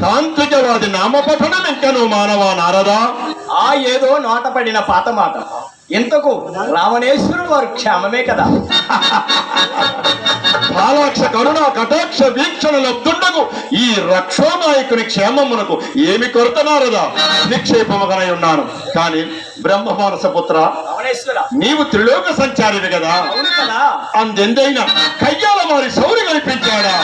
తాంత్రికవాది నామపఠనం ఇంకను మానవా నారదా? ఆ ఏదో నోట పడిన పాత మాట. ఇంతకు రావణేశ్వరుడు వారు క్షేమమే కదా. పాలాక్ష కరుణ కటాక్ష వీక్షణ లబ్ధుండకు ఈ రక్షోనాయకుని క్షేమమునకు ఏమి కొరత నారదా? నిక్షేపముగానే ఉన్నాను. కానీ బ్రహ్మ మానస పుత్ర నీవు త్రిలోక సంచారివి కదా? అందెందైన కయ్యాల వారి సౌరి కల్పించాడా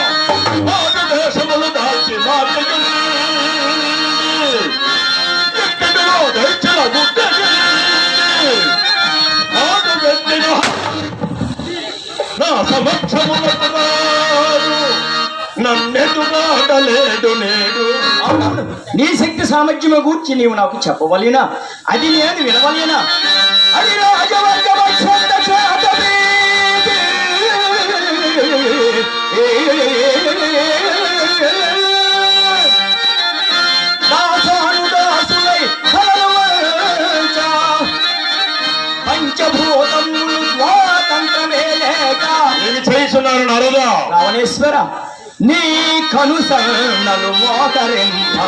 నా నేడు. నీ శక్తి సామర్థ్యము గూర్చి నీవు నాకు చెప్పవలేనా. అది నేను వినవలేనా. అది రాజవర్గ చేస్తున్నారు నరదా. రావణేశ్వర నీ మోకరింపా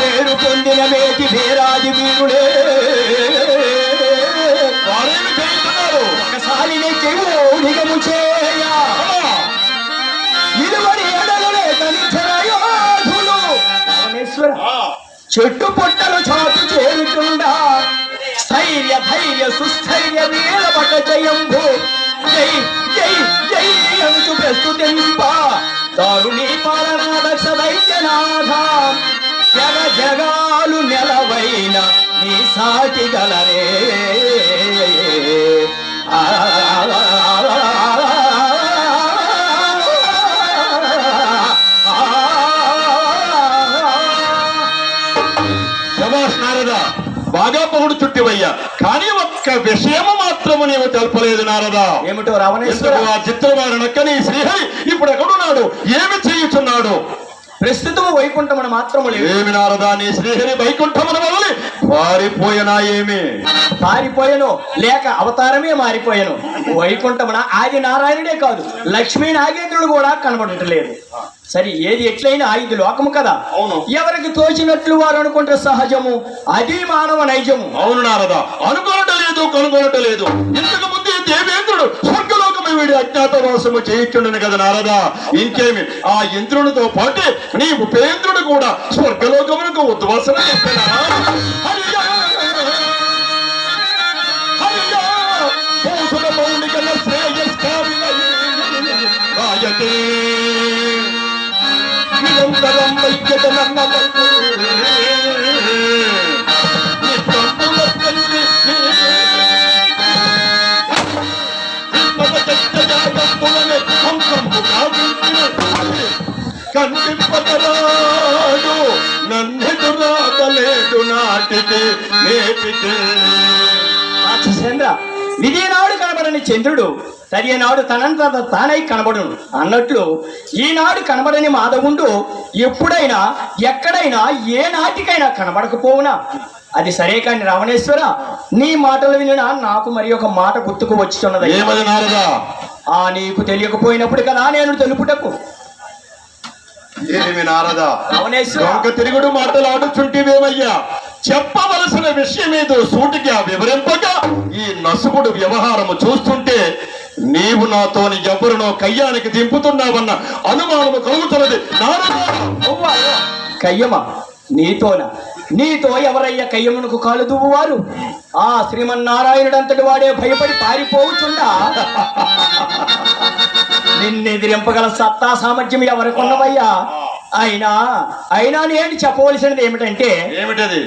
పేరు పొందిన మేటి భేరాజి వీరుడే. వారేమి చేస్తున్నారు? ఒకసారి నిగము చేయ. ఎడలనే చెట్టు పొట్టలు చాటు చేరుతుండా స్థైర్య ధైర్య సుస్థైర్య వీరపట జయంభు జై జై జై అంటూ ప్రస్తుతింప. దారుణీ పాలన దక్ష దైత్యనాథ. జగ జగాలు నెలవైన నీ సాటి గల బాగా పొగుడు చుట్టివయ్యా కానీ ఒక్క విషయము మాత్రము నీవు తెలపలేదు నారదా. ఏమిటో రావణేశ్వర? ఆ చిత్రవారనక్కని శ్రీహరి ఇప్పుడు ఎక్కడున్నాడు? ఏమి చేయుచున్నాడు? ప్రస్తుతము వైకుంఠమున మాత్రము లేదు ఏమి నారదా నీ శ్రీహరి వైకుంఠమున వదలి పారిపోయినా ఏమి? పారిపోయాను. లేక అవతారమే మారిపోయాను. వైకుంఠమున ఆది నారాయణుడే కాదు. లక్ష్మీ నాగేంద్రుడు కూడా కనబడటలేదు. సరే ఏది ఎట్లయినా ఇది లోకము కదా. అవును. ఎవరికి తోచినట్లు వారు అనుకుంటే సహజము. అది మానవ నైజము. అవును నారదా. అనుకోనట లేదు కనుగొనట లేదు ఇంతకు ముందు దేవేంద్రుడు స్వర్గలోకము వీడి అజ్ఞాతవాసము చేయించుండను కదా నారదా. ఇంకేమి? ఆ ఇంద్రునితో పాటు నీ ఉపేంద్రుడు కూడా స్వర్గలోకమునకు ఉద్వాసన చెప్పినా వైద్యత నన్నలకు. నిత్యంబుల నాటికి నేటికి విజయనాడు చంద్రుడు తదియనాడు తనంత తానై కనబడును. అన్నట్లు ఈనాడు కనబడని మాధవుండు ఎప్పుడైనా ఎక్కడైనా ఏ నాటికైనా కనబడకపోవునా? అది సరే కాని రావణేశ్వర నీ మాటలు వినిన నాకు మరి ఒక మాట గుర్తుకు వచ్చుతున్నది ఆ నీకు తెలియకపోయినప్పుడు కదా నేను తెలుపుటకు. ఏమి నారదా? రావణేశ్వర. తిరుగుడు మాటలాడుచుంటివేమయ్యా చెప్పవలసిన విషయం ఏదో సూటిగా వివరింపక ఈ నసుగుడు వ్యవహారము చూస్తుంటే నీవు నాతోని ఎవరినో కయ్యానికి దింపుతున్నావన్న అనుమానము కలుగుతున్నది. కయ్యమా? నీతోన? నీతో ఎవరయ్య కయ్యమునకు కాలు దువ్వువారు? ఆ శ్రీమన్నారాయణుడంతటి వాడే భయపడి పారిపోవుచుండా? నిన్నెదిరింపగల సత్తా సామర్థ్యం ఎవరికొన్నవయ్యా? అయినా అయినా నేను చెప్పవలసినది ఏమిటంటే ఏమిటది?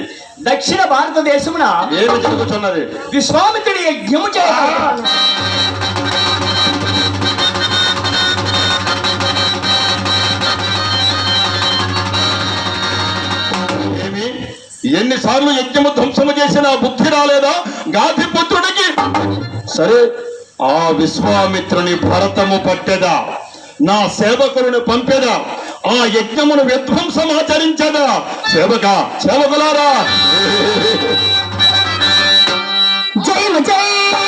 దక్షిణ భారతదేశమున ఏమి జరుగుతున్నది? విశ్వామిత్రుడి యజ్ఞము చేయ ఎన్నిసార్లు యజ్ఞము ధ్వంసము చేసిన బుద్ధి రాలేదా? గాధి పుత్రుడికి సరే ఆ విశ్వామిత్రుని భరతము పట్టెదా? నా సేవకులను పంపెదా? ఆ యజ్ఞమును విధ్వంసమాచరించదా సేవక సేవకులారా. జయము జయ